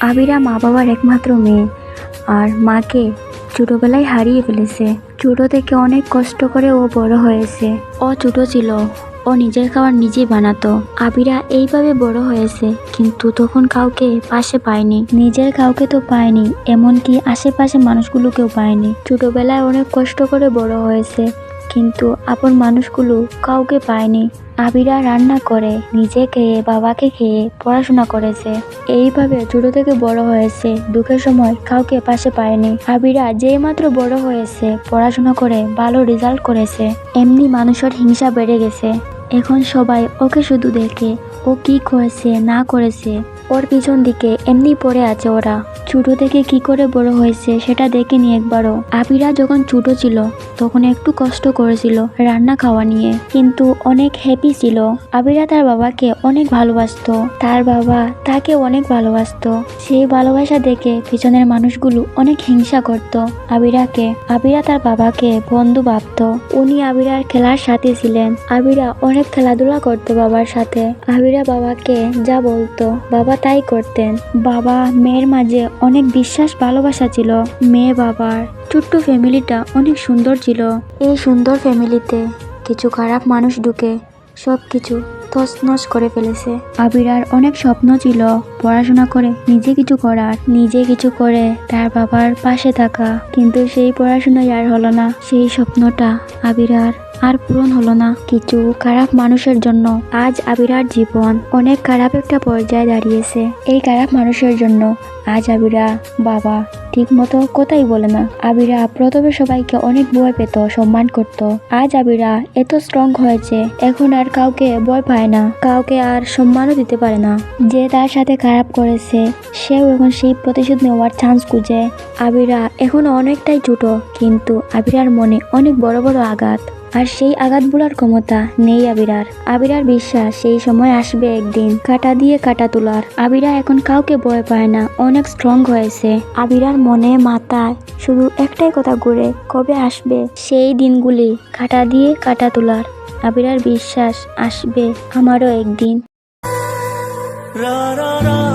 আবিরা মা বাবার একমাত্র মেয়ে আর মাকে ছোটোবেলায় হারিয়ে ফেলেছে। ছোটো থেকে অনেক কষ্ট করে ও বড় হয়েছে। ও ছোটো ছিল, ও নিজের খাবার নিজেই বানাতো। আবিরা এইভাবে বড় হয়েছে, কিন্তু তখন কাউকে পাশে পায়নি। নিজের কাউকে তো পায়নি, এমনকি আশেপাশে মানুষগুলোকেও পায়নি। ছোটোবেলায় অনেক কষ্ট করে বড় হয়েছে। কিন্তু আপন মানুষগুলো কাউকে পায়নি। আবিরা রান্না করে, নিজে খেয়ে, বাবাকে খেয়ে পড়াশোনা করেছে। এইভাবে ছোট থেকে বড় হয়েছে, দুঃখের সময় কাউকে পাশে পায়নি। আবিরা যেই মাত্র বড় হয়েছে, পড়াশোনা করে ভালো রেজাল্ট করেছে, এমনি মানুষের হিংসা বেড়ে গেছে। এখন সবাই ওকে শুধু দেখে, ও কি করেছে, না করেছে। ওর পিছন দিকে এমনি পড়ে আছে ওরা। ছোট থেকে কি করে বড় হয়েছে সেটা দেখেনি একবারও। আবিরা যখন ছোট ছিল, তখন একটু কষ্ট করেছিল রান্না খাওয়া নিয়ে। কিন্তু অনেক হ্যাপি ছিল। আবিরা তার বাবাকে অনেক ভালোবাসতো। তার বাবা তাকে অনেক ভালোবাসতো। সেই ভালোবাসা দেখে পিছনের মানুষগুলো অনেক হিংসা করত আবিরাকে। আবিরা তার বাবাকে বন্ধু ভাবত। উনি আবিরার খেলার সাথে ছিলেন। আবিরা অনেক খেলাধুলা করতো বাবার সাথে। আবিরা বাবাকে যা বলতো, বাবা তাই করতেন। বাবা, মেয়ের মাঝে অনেক বিশ্বাস, ভালোবাসা ছিল। মেয়ে বাবার ছোট্ট ফ্যামিলিটা অনেক সুন্দর ছিল। এই সুন্দর ফ্যামিলিতে কিছু খারাপ মানুষ ঢুকে সব কিছু তছনছ করে ফেলেছে। আবিরার অনেক স্বপ্ন ছিল পড়াশোনা করে নিজে কিছু করার, নিজে কিছু করে তার বাবার পাশে থাকা। কিন্তু সেই পড়াশোনাই আর হলো না। সেই স্বপ্নটা আবিরার আর পূরণ হলো না। কিছু খারাপ মানুষের জন্য আজ আবিরার জীবন অনেক খারাপ একটা পর্যায়ে দাঁড়িয়েছে। এই খারাপ মানুষের জন্য আজ আবিরা বাবা ঠিক মতো কথাই বলে না। আবিরা প্রথমে সবাইকে অনেক ভয় পেত, সম্মান করত। আজ আবিরা এত স্ট্রং হয়েছে, এখন আর কাউকে ভয় পায় না, কাউকে আর সম্মানও দিতে পারে না। যে তার সাথে খারাপ করেছে, সেও এখন সেই প্রতিশোধ নেওয়ার চান্স খুঁজে। আবিরা এখনও অনেকটাই ছোট, কিন্তু আবিরার মনে অনেক বড় বড় আঘাত। আর সেই আঘাতগুলোর ক্ষমতা নেই আবিরার। আবিরার বিশ্বাস সেই সময় আসবে একদিন, কাটা দিয়ে কাটা তোলার। আবিরা এখন কাউকে ভয় পায় না, অনেক স্ট্রং হয়েছে। আবিরার মনে, মাথায় শুধু একটাই কথা ঘুরে, কবে আসবে সেই দিনগুলি, কাটা দিয়ে কাটা তোলার। আবিরার বিশ্বাস আসবে আমারও একদিন। ra ra ra